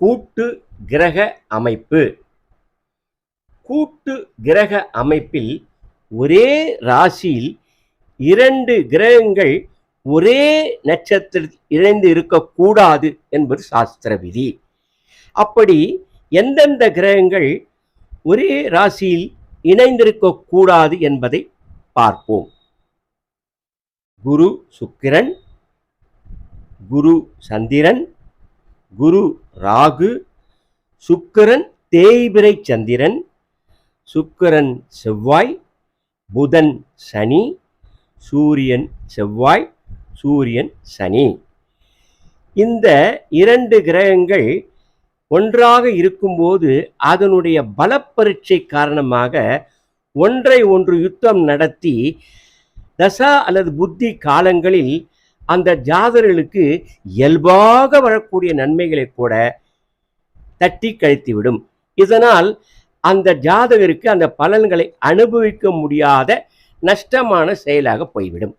கூட்டு கிரக அமைப்பு. கூட்டு கிரக அமைப்பில் ஒரே ராசியில் இரண்டு கிரகங்கள் ஒரே நட்சத்திரத்தில் இணைந்து இருக்கக்கூடாது என்பது சாஸ்திர விதி. அப்படி எந்தெந்த கிரகங்கள் ஒரே ராசியில் இணைந்திருக்கக்கூடாது என்பதை பார்ப்போம். குரு சுக்கிரன் குரு சந்திரன் குரு ராகு சுக்கரன் தேய்பிரை சந்திரன் சுக்கரன் செவ்வாய் புதன் சனி சூரியன் செவ்வாய் சூரியன் சனி. இந்த இரண்டு கிரகங்கள் ஒன்றாக இருக்கும்போது அதனுடைய பலப்பரீட்சை காரணமாக ஒன்றை ஒன்று யுத்தம் நடத்தி தசா அல்லது புத்தி காலங்களில் அந்த ஜாதகர்களுக்கு இயல்பாக வரக்கூடிய நன்மைகளை கூட தட்டி கழித்துவிடும். இதனால் அந்த ஜாதகருக்கு அந்த பலன்களை அனுபவிக்க முடியாத நஷ்டமான செயலாக போய்விடும்.